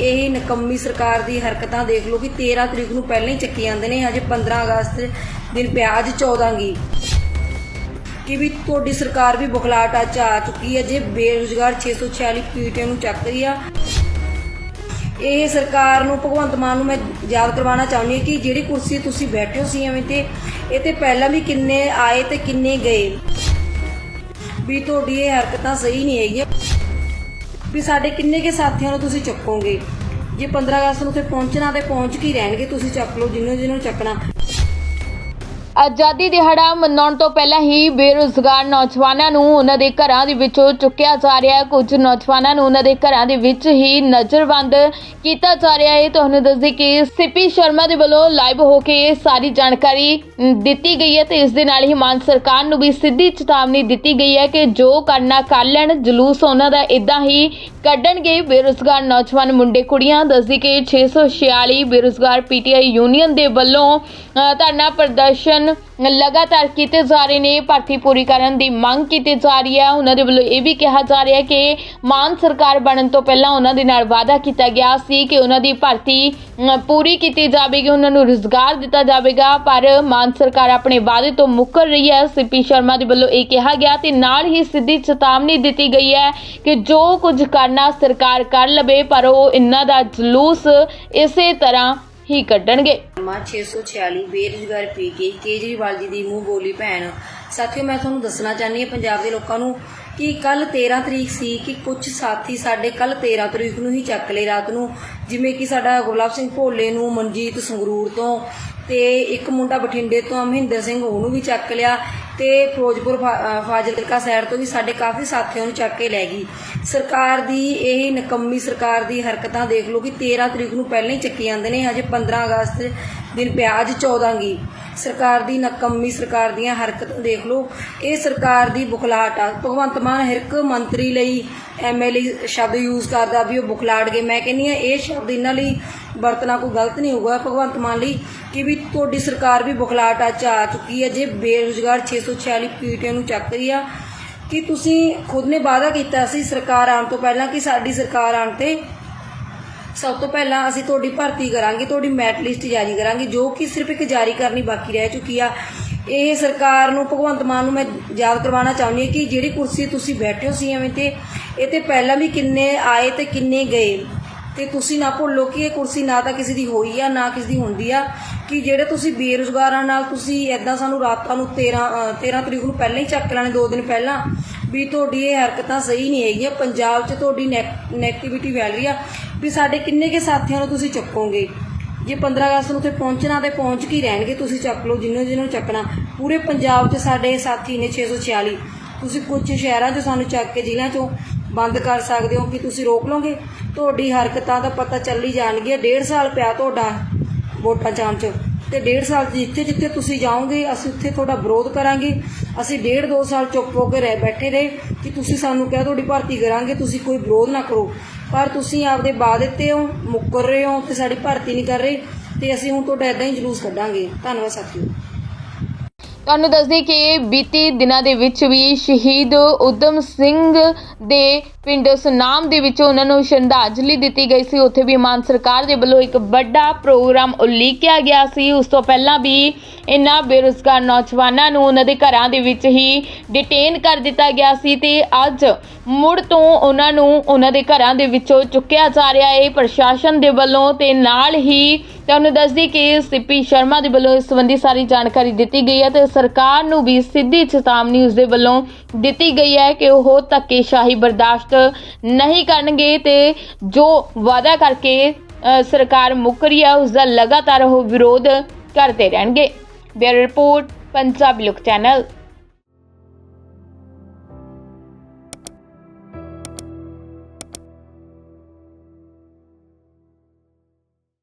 ਇਹ ਨਕੰਮੀ ਸਰਕਾਰ ਦੀ ਹਰਕਤਾਂ ਦੇਖ ਲਓ ਕਿ 13 ਤਰੀਕ ਨੂੰ ਪਹਿਲਾਂ ਹੀ ਚੱਕੀ ਜਾਂਦੇ ਨੇ, ਹਜੇ 15 ਅਗਸਤ ਦਿਨ ਪਿਆ, ਅੱਜ 14 ਗੀ। ਕਿ ਵੀ ਤੁਹਾਡੀ ਸਰਕਾਰ ਵੀ ਬੁਖਲਾਟ ਅੱਜ ਆ ਚੁੱਕੀ ਹੈ, ਜੇ ਬੇਰੁਜ਼ਗਾਰ 646 ਪੀਟੀਐਮ ਨੂੰ ਚੱਕ ਰਹੀ ਆ। ਇਹ ਸਰਕਾਰ ਨੂੰ, ਭਗਵੰਤ ਮਾਨ ਨੂੰ ਮੈਂ ਯਾਦ ਕਰਵਾਉਣਾ ਚਾਹੁੰਦੀ ਹਾਂ ਕਿ ਜਿਹੜੀ ਕੁਰਸੀ ਤੁਸੀਂ ਬੈਠੇ ਹੋ ਸੀ ਐਵੇਂ ਤੇ ਇਹ ਤੇ ਪਹਿਲਾਂ ਵੀ ਕਿੰਨੇ ਆਏ ਤੇ ਕਿੰਨੇ ਗਏ। ਵੀ ਤੁਹਾਡੀ ਇਹ ਹਰਕਤਾਂ ਸਹੀ ਨਹੀਂ ਹੈਗੀਆਂ। ਵੀ ਸਾਡੇ ਕਿੰਨੇ ਕੇ ਸਾਥੀਆਂ ਨੂੰ ਤੁਸੀਂ ਚੱਕੋਗੇ? ਜੇ 15 ਅਗਸਤ ਨੂੰ ਉੱਥੇ ਪਹੁੰਚਣਾ ਤੇ ਪਹੁੰਚ ਕੇ ਹੀ ਰਹਿਣਗੇ, ਤੁਸੀਂ ਚੱਕ ਲਓ ਜਿਹਨੂੰ ਜਿਹਨੂੰ ਚੱਕਣਾ। ਆਜ਼ਾਦੀ ਦਿਹਾੜਾ ਮਨਾਉਣ ਤੋਂ ਪਹਿਲਾਂ ਹੀ ਬੇਰੁਜ਼ਗਾਰ ਨੌਜਵਾਨਾਂ ਨੂੰ ਉਹਨਾਂ ਦੇ ਘਰਾਂ ਦੇ ਵਿੱਚੋਂ ਚੁੱਕਿਆ ਜਾ ਰਿਹਾ ਹੈ। ਕੁਝ ਨੌਜਵਾਨਾਂ ਨੂੰ ਉਹਨਾਂ ਦੇ ਘਰਾਂ ਦੇ ਵਿੱਚ ਹੀ ਨਜ਼ਰਬੰਦ ਕੀਤਾ ਜਾ ਰਿਹਾ ਹੈ। ਤੁਹਾਨੂੰ ਦੱਸਦੀ ਕਿ ਸਿਪੀ ਸ਼ਰਮਾ ਦੇ ਵੱਲੋਂ ਲਾਈਵ ਹੋ ਕੇ ਇਹ ਸਾਰੀ ਜਾਣਕਾਰੀ ਦਿੱਤੀ ਗਈ ਹੈ ਤੇ ਇਸ ਦੇ ਨਾਲ ਹੀ ਮਾਨ ਸਰਕਾਰ ਨੂੰ ਵੀ ਸਿੱਧੀ ਚੇਤਾਵਨੀ ਦਿੱਤੀ ਗਈ ਹੈ ਕਿ ਜੋ ਕਰਨਾ ਕਰ ਲੈਣ, ਜਲੂਸ ਉਹਨਾਂ ਦਾ ਇਦਾਂ ਹੀ ਕੱਢਣਗੇ। ਬੇਰੁਜ਼ਗਾਰ ਨੌਜਵਾਨ ਮੁੰਡੇ ਕੁੜੀਆਂ ਦੱਸਦੀ ਕਿ 646 ਬੇਰੁਜ਼ਗਾਰ ਪੀਟੀਆਈ ਯੂਨੀਅਨ ਦੇ ਵੱਲੋਂ ਧਰਨਾ ਪ੍ਰਦਰਸ਼ਨ ਲਗਾਤਾਰ ਕੀਤੇ ਜਾ ਰਹੇ ਨੇ, ਭਰਤੀ ਪੂਰੀ ਕਰਨ ਦੀ ਮੰਗ ਕੀਤੀ ਜਾ ਰਹੀ ਹੈ। ਉਹਨਾਂ ਦੇ ਵੱਲੋਂ ਇਹ ਵੀ ਕਿਹਾ ਜਾ ਰਿਹਾ ਕਿ ਮਾਨ ਸਰਕਾਰ ਬਣਨ ਤੋਂ ਪਹਿਲਾਂ ਉਹਨਾਂ ਦੇ ਨਾਲ ਵਾਅਦਾ ਕੀਤਾ ਗਿਆ ਸੀ ਕਿ ਉਹਨਾਂ ਦੀ ਭਰਤੀ ਪੂਰੀ ਕੀਤੀ ਜਾਵੇਗੀ, ਉਹਨਾਂ ਨੂੰ ਰੁਜ਼ਗਾਰ ਦਿੱਤਾ ਜਾਵੇਗਾ, ਪਰ ਮਾਨ ਸਰਕਾਰ ਆਪਣੇ ਵਾਅਦੇ ਤੋਂ ਮੁੱਕਰ ਰਹੀ ਹੈ। ਸਿਪੀ ਸ਼ਰਮਾ ਦੇ ਵੱਲੋਂ ਇਹ ਕਿਹਾ ਗਿਆ ਤੇ ਨਾਲ ਹੀ ਸਿੱਧੀ ਚੇਤਾਵਨੀ ਦਿੱਤੀ ਗਈ ਹੈ ਕਿ ਜੋ ਕੁਝ ਕਰਨਾ ਸਰਕਾਰ ਕਰ ਲਵੇ, ਪਰ ਉਹ ਇਹਨਾਂ ਦਾ ਜਲੂਸ ਇਸੇ ਤਰ੍ਹਾਂ ਹੀ ਕੱਢਣਗੇ। ਮਾ 646 ਬੇਰੁਜ਼ਗਾਰ ਪੀ ਕੇਜਰੀਵਾਲ ਜੀ ਦੀ ਮੂੰਹ ਬੋਲੀ ਭੈਣ। ਸਾਥੀਓ, ਮੈਂ ਤੁਹਾਨੂੰ ਦੱਸਣਾ ਚਾਹੁੰਦੀ ਹਾਂ, ਪੰਜਾਬ ਦੇ ਲੋਕਾਂ ਨੂੰ ਕਿ ਕੱਲ 13 ਤਰੀਕ ਸੀ ਕਿ ਕੁਝ ਸਾਥੀ ਸਾਡੇ ਕੱਲ 13 ਤਰੀਕ ਨੂੰ ਹੀ ਚੱਕ ਲਏ ਰਾਤ ਨੂੰ। ਜਿਵੇਂ ਕਿ ਸਾਡਾ ਗੁਲਾਬ ਸਿੰਘ ਭੋਲੇ ਨੂੰ ਮਨਜੀਤ ਸੰਗਰੂਰ ਤੋਂ ਤੇ ਇੱਕ ਮੁੰਡਾ ਬਠਿੰਡੇ ਤੋਂ ਮਹਿੰਦਰ ਸਿੰਘ, ਉਹਨੂੰ ਵੀ ਚੱਕ ਲਿਆ ਤੇ ਫਿਰੋਜ਼ਪੁਰ ਫਾ- ਫਾਜ਼ਿਲਕਾ ਸਾਈਡ ਤੋਂ ਵੀ ਸਾਡੇ ਕਾਫੀ ਸਾਥੀਆਂ ਨੂੰ ਚੱਕ ਕੇ ਲੈ ਗਈ। ਸਰਕਾਰ ਦੀ ਇਹ ਨਕੰਮੀ ਸਰਕਾਰ ਦੀ ਹਰਕਤਾਂ ਦੇਖ ਲਓ ਕਿ 13 ਤਰੀਕ ਨੂੰ ਪਹਿਲਾਂ ਹੀ ਚੱਕੀ ਜਾਂਦੇ ਨੇ, ਹਜੇ 15 ਅਗਸਤ ਦਿਨ ਪਿਆ, ਅੱਜ 14 ਗੀ। ਸਰਕਾਰ ਦੀ ਨਕੰਮੀ ਸਰਕਾਰ ਦੀਆਂ ਹਰਕਤਾਂ ਦੇਖ ਲਓ। ਇਹ ਸਰਕਾਰ ਦੀ ਬੁਖਲਾਟ ਆ। ਭਗਵੰਤ ਮਾਨ ਹਰ ਇੱਕ ਮੰਤਰੀ ਲਈ ਐਮਐਲਏ ਸ਼ਬਦ ਯੂਜ਼ ਕਰਦਾ ਵੀ ਉਹ ਬੁਖਲਾੜ ਗਏ। ਮੈਂ ਕਹਿੰਨੀ ਆ ਇਹ ਸ਼ਬਦ ਇਹਨਾਂ ਲਈ ਵਰਤਣਾ ਕੋਈ ਗਲਤ ਨਹੀਂ ਹੋਊਗਾ। ਭਗਵੰਤ ਮਾਨ ਲਈ ਕਿ ਵੀ ਤੁਹਾਡੀ ਸਰਕਾਰ ਵੀ ਬੁਖਲਾਹਟ ਅੱਜ ਆ ਚੁੱਕੀ ਹੈ ਜੇ ਬੇਰੁਜ਼ਗਾਰ 646 ਪੀਟੀਐਮ ਨੂੰ ਚੱਕ ਰਹੀ ਆ। ਕਿ ਤੁਸੀਂ ਖੁਦ ਨੇ ਵਾਅਦਾ ਕੀਤਾ ਸੀ ਸਰਕਾਰ ਆਉਣ ਤੋਂ ਪਹਿਲਾਂ ਕਿ ਸਾਡੀ ਸਰਕਾਰ ਆਉਣ ਤੇ ਸਭ ਤੋਂ ਪਹਿਲਾਂ ਅਸੀਂ ਤੁਹਾਡੀ ਭਰਤੀ ਕਰਾਂਗੇ, ਤੁਹਾਡੀ ਮੈਟ ਲਿਸਟ ਜਾਰੀ ਕਰਾਂਗੇ, ਜੋ ਕਿ ਸਿਰਫ ਇੱਕ ਜਾਰੀ ਕਰਨੀ ਬਾਕੀ ਰਹਿ ਚੁੱਕੀ ਆ। ਇਹ ਸਰਕਾਰ ਨੂੰ, ਭਗਵੰਤ ਮਾਨ ਨੂੰ ਮੈਂ ਯਾਦ ਕਰਵਾਉਣਾ ਚਾਹੁੰਦੀ ਹਾਂ ਕਿ ਜਿਹੜੀ ਕੁਰਸੀ ਤੁਸੀਂ ਬੈਠੇ ਹੋ ਸੀ ਐਵੇਂ ਤੇ, ਇਹ ਤੇ ਪਹਿਲਾਂ ਵੀ ਕਿੰਨੇ ਆਏ ਤੇ ਕਿੰਨੇ ਗਏ। ਤੇ ਤੁਸੀਂ ਨਾ ਭੁੱਲੋ ਕਿ ਇਹ ਕੁਰਸੀ ਨਾ ਤਾਂ ਕਿਸੇ ਦੀ ਹੋਈ ਆ ਨਾ ਕਿਸੇ ਦੀ ਹੁੰਦੀ ਆ ਕਿ ਜਿਹੜੇ ਤੁਸੀਂ ਬੇਰੁਜ਼ਗਾਰਾਂ ਨਾਲ ਤੁਸੀਂ ਐਦਾਂ ਸਾਨੂੰ ਰਾਤਾਂ ਨੂੰ 13 ਅ, 13 ਤਰੀਕ ਨੂੰ ਪਹਿਲਾਂ ਹੀ ਚੱਕ ਲੈਣੇ ਦੋ ਦਿਨ ਪਹਿਲਾਂ ਵੀ ਤੁਹਾਡੀ ਇਹ ਹਰਕਤਾਂ ਸਹੀ ਨਹੀਂ ਹੈਗੀਆਂ ਪੰਜਾਬ 'ਚ ਤੁਹਾਡੀ ਨੈਗੇਟਿਵਿਟੀ ਫੈਲ ਰਹੀ ਆ ਵੀ ਸਾਡੇ ਕਿੰਨੇ ਕੇ ਸਾਥੀਆਂ ਨੂੰ ਤੁਸੀਂ ਚੱਕੋਗੇ? ਜੇ 15 ਅਗਸਤ ਨੂੰ ਉੱਥੇ ਪਹੁੰਚਣਾ ਤੇ ਪਹੁੰਚ ਕੇ ਹੀ ਰਹਿਣਗੇ? ਤੁਸੀਂ ਚੱਕ ਲਓ ਜਿਹਨੂੰ ਜਿਹਨੂੰ ਚੱਕਣਾ। ਪੂਰੇ ਪੰਜਾਬ 'ਚ ਸਾਡੇ ਸਾਥੀ ਨੇ 646 ਤੁਸੀਂ ਕੁਝ ਸ਼ਹਿਰਾਂ 'ਚ ਸਾਨੂੰ ਚੱਕ ਕੇ ਜ਼ਿਲ੍ਹਿਆਂ 'ਚੋਂ ਬੰਦ ਕਰ ਸਕਦੇ ਹੋ ਕਿ ਤੁਸੀਂ ਰੋਕ ਲਓਗੇ? ਤੁਹਾਡੀ ਹਰਕਤਾਂ ਦਾ ਪਤਾ ਚੱਲ ਹੀ ਜਾਣਗੀਆਂ। ਡੇਢ ਸਾਲ ਪਿਆ ਤੁਹਾਡਾ ਵੋਟਾਂ ਚਾਣ 'ਚ। ਤੇ ਡੇਢ ਸਾਲ 'ਚ ਜਿੱਥੇ ਜਿੱਥੇ ਤੁਸੀਂ ਜਾਓਗੇ, ਅਸੀਂ ਉੱਥੇ ਤੁਹਾਡਾ ਵਿਰੋਧ ਕਰਾਂਗੇ। ਅਸੀਂ ਡੇਢ ਦੋ ਸਾਲ ਚੁੱਪ ਹੋ ਕੇ ਰਹਿ ਬੈਠੇ ਰਹੇ ਕਿ ਤੁਸੀਂ ਸਾਨੂੰ ਕਿਹਾ ਤੁਹਾਡੀ ਭਰਤੀ ਕਰਾਂਗੇ, ਤੁਸੀਂ ਕੋਈ ਵਿਰੋਧ ਨਾ ਕਰੋ। ਪਰ ਤੁਸੀਂ ਆਪਦੇ ਵਾਅਦੇ ਤੇ ਹੋ, ਮੁੱਕਰ ਰਹੇ ਹੋ ਤੇ ਸਾਡੀ ਭਰਤੀ ਨਹੀਂ ਕਰ ਰਹੇ, ਤੇ ਅਸੀਂ ਹੁਣ ਤੁਹਾਡਾ ਇਦਾਂ ਹੀ ਜਲੂਸ ਕੱਢਾਂਗੇ। ਧੰਨਵਾਦ ਸਾਥੀਓ। ਤੁਹਾਨੂੰ ਦੱਸਦੀ ਕਿ ਬੀਤੀ ਦਿਨਾਂ ਦੇ ਵਿੱਚ ਵੀ ਸ਼ਹੀਦ ਉਦਮ ਸਿੰਘ ਦੇ ਪਿੰਡ ਸੁਨਾਮ ਦੇ ਵਿੱਚ ਉਹਨਾਂ ਨੂੰ ਸ਼ਰਧਾਂਜਲੀ ਦਿੱਤੀ ਗਈ ਸੀ। ਉੱਥੇ ਵੀ ਮਾਨ ਸਰਕਾਰ ਦੇ ਵੱਲੋਂ ਇੱਕ ਵੱਡਾ ਪ੍ਰੋਗਰਾਮ ਉਲੀਕਿਆ ਗਿਆ ਸੀ। ਉਸ ਤੋਂ ਪਹਿਲਾਂ ਵੀ ਇਹਨਾਂ ਬੇਰੁਜ਼ਗਾਰ ਨੌਜਵਾਨਾਂ ਨੂੰ ਉਹਨਾਂ ਦੇ ਘਰਾਂ ਦੇ ਵਿੱਚ ਹੀ ਡਿਟੇਨ ਕਰ ਦਿੱਤਾ ਗਿਆ ਸੀ ਤੇ ਅੱਜ ਮੁੜ ਤੋਂ ਉਹਨਾਂ ਨੂੰ ਉਹਨਾਂ ਦੇ ਘਰਾਂ ਦੇ ਵਿੱਚੋਂ ਚੁੱਕਿਆ ਜਾ ਰਿਹਾ ਹੈ। ਪ੍ਰਸ਼ਾਸਨ ਦੇ ਵੱਲੋਂ ਤੇ ਨਾਲ ਹੀ ਤੁਹਾਨੂੰ ਦੱਸਦੀ ਕਿ ਸਿਪੀ ਸ਼ਰਮਾ ਦੇ ਵੱਲੋਂ ਇਸ ਸੰਬੰਧੀ ਸਾਰੀ ਜਾਣਕਾਰੀ ਦਿੱਤੀ ਗਈ ਹੈ ਤੇ ਸਰਕਾਰ ਨੂੰ ਵੀ ਸਿੱਧੀ ਚੇਤਾਵਨੀ ਉਸ ਦੇ ਵੱਲੋਂ ਦਿੱਤੀ ਗਈ ਹੈ ਕਿ ਉਹ ਧੱਕੇਸ਼ਾਹੀ ਬਰਦਾਸ਼ਤ ਨਹੀਂ ਕਰਨਗੇ ਤੇ ਜੋ ਵਾਅਦਾ ਕਰਕੇ ਸਰਕਾਰ ਮੁੱਕ ਰਹੀ ਹੈ ਉਸ ਦਾ ਲਗਾਤਾਰ ਉਹ ਵਿਰੋਧ ਕਰਦੇ ਰਹਿਣਗੇ। ਬਿਊਰੋ ਰਿਪੋਰਟ, ਪੰਜਾਬੀ ਲੋਕ ਚੈਨਲ।